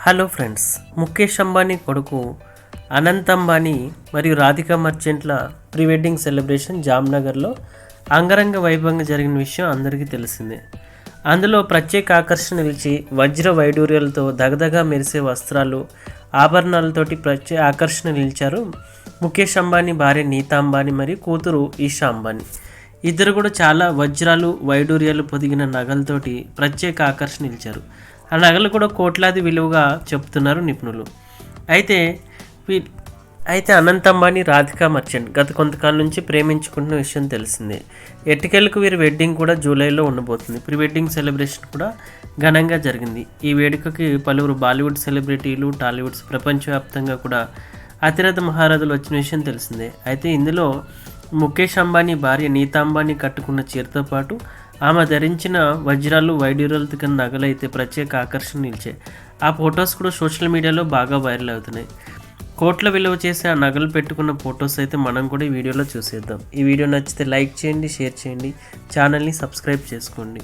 Hello friends Mukesh Ambani కొడుకు అనంత్ అంబానీ మరియు రాధికా మర్చెంట్ల ప్రీ వెడ్డింగ్ సెలబ్రేషన్ జామ్నగర్లో అంగరంగ వైభవంగా జరిగిన విషయం అందరికీ తెలిసిందే. అందులో ప్రత్యేక ఆకర్షణ నిలిచి వజ్ర వైడూర్యాలతో దగదగా మెరిసే వస్త్రాలు ఆభరణాలతోటి ప్రత్యేక ఆకర్షణ నిలిచారు ముఖేష్ అంబానీ భార్య నీతా అంబానీ మరియు కూతురు ఈషా అంబానీ. ఇద్దరు కూడా చాలా వజ్రాలు వైడూర్యాలు పొదిగిన నగలతోటి ప్రత్యేక ఆకర్షణ నిలిచారు. ఆ నగలు కూడా కోట్లాది విలువగా చెప్తున్నారు నిపుణులు. అయితే వీ అయితే అనంత్ అంబానీ రాధికా మర్చెంట్ గత కొంతకాలం నుంచి ప్రేమించుకుంటున్న విషయం తెలిసిందే. ఎట్టుకెళ్ళకు వీరి వెడ్డింగ్ కూడా జూలైలో ఉండబోతుంది. ప్రీ వెడ్డింగ్ సెలబ్రేషన్ కూడా ఘనంగా జరిగింది. ఈ వేడుకకి పలువురు బాలీవుడ్ సెలబ్రిటీలు టాలీవుడ్స్ ప్రపంచవ్యాప్తంగా కూడా అతిరథ మహారథులు వచ్చిన విషయం తెలిసిందే. అయితే ఇందులో ముఖేష్ అంబానీ భార్య నీతా అంబానీ కట్టుకున్న చీరతో పాటు ఆమె ధరించిన వజ్రాలు వైడ్యూరాలతో కింద నగలైతే ప్రత్యేక ఆకర్షణ నిలిచాయి. ఆ ఫొటోస్ కూడా సోషల్ మీడియాలో బాగా వైరల్ అవుతున్నాయి. కోట్ల విలువ చేసి ఆ నగలు పెట్టుకున్న ఫొటోస్ అయితే మనం కూడా ఈ వీడియోలో చూసేద్దాం. ఈ వీడియో నచ్చితే లైక్ చేయండి షేర్ చేయండి ఛానల్ని సబ్స్క్రైబ్ చేసుకోండి.